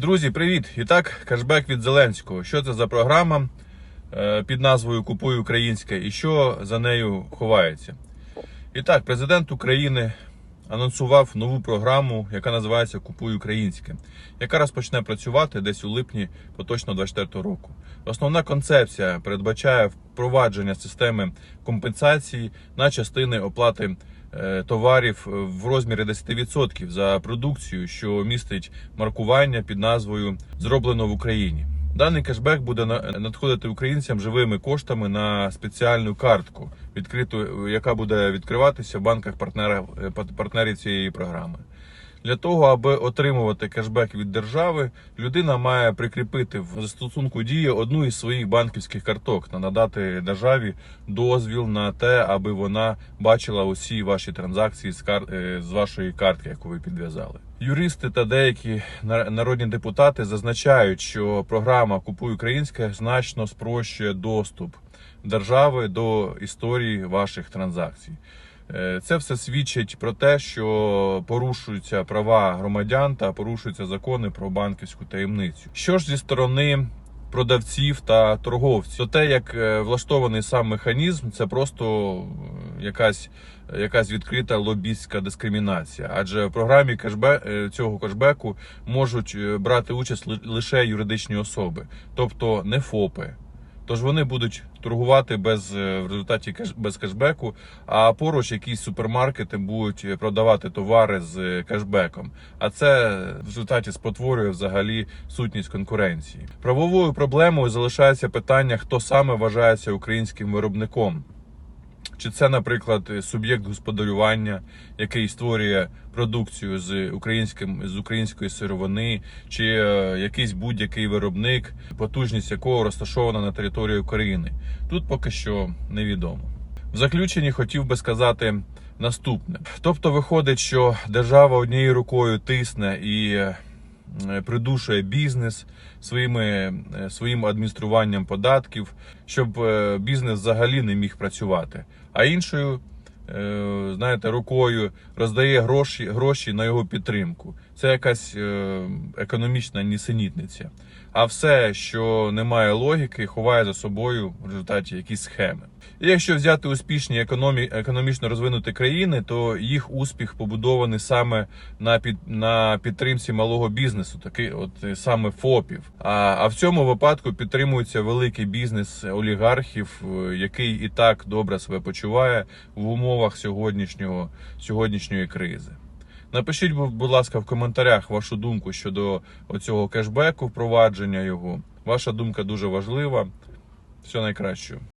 Друзі, привіт! І так, кешбек від Зеленського. Що це за програма е, під назвою Купуй українське і що за нею ховається? І так, президент України анонсував нову програму, яка називається Купуй українське, яка розпочне працювати десь у липні поточно 24 року. Основна концепція передбачає впровадження системи компенсації на частини оплати товарів в розмірі 10% за продукцію, що містить маркування під назвою Зроблено в Україні. Даний кешбек буде надходити українцям живими коштами на спеціальну картку, відкриту, яка буде відкриватися в банках е, партнерів цієї програми. Для того, аби отримувати кешбек від держави, людина має прикріпити в застосунку дії одну із своїх банківських карток та надати державі дозвіл на те, аби вона бачила усі ваші транзакції з, кар... е, з вашої картки, яку ви підв'язали. Юристи та деякі на- народні депутати зазначають, що програма Купуй українське значно спрощує доступ держави до історії ваших транзакцій. Е, Це все свідчить про те, що порушуються права громадян та порушуються закони про банківську таємницю. Що ж зі сторони продавців та торговців, то те, як е, влаштований сам механізм, це просто е, якась, якась відкрита лобістська дискримінація. Адже в програмі кешбе, цього кешбеку можуть брати участь лише юридичні особи, тобто не ФОПи. Тож вони будуть торгувати без е, в результаті без кешбеку, а поруч якісь супермаркети будуть продавати товари з е, кешбеком. А це в результаті спотворює взагалі сутність конкуренції. Правовою проблемою залишається питання, хто саме вважається українським виробником. Чи це, наприклад, суб'єкт господарювання, який створює продукцію з українським з української сировини, чи е, якийсь будь-який виробник, потужність якого розташована на території України? Тут поки що невідомо. В заключенні хотів би сказати наступне: тобто, виходить, що держава однією рукою тисне і е, придушує бізнес своїми, е, своїм адмініструванням податків, щоб е, бізнес взагалі не міг працювати, а іншою. е, Знаєте, рукою роздає гроші, гроші на його підтримку. Це якась е, економічна нісенітниця. А все, що не має логіки, ховає за собою в результаті якісь схеми. І якщо взяти успішні економі, економічно розвинуті країни, то їх успіх побудований саме на під на підтримці малого бізнесу, такий от е, саме ФОПів. А, а в цьому випадку підтримується великий бізнес олігархів, е, який і так добре себе почуває в умовах сьогоднішнього сьогоднішньої кризи. Напишіть, будь ласка, в коментарях вашу думку щодо оцього кешбеку, впровадження його. Ваша думка дуже важлива. Все найкращого.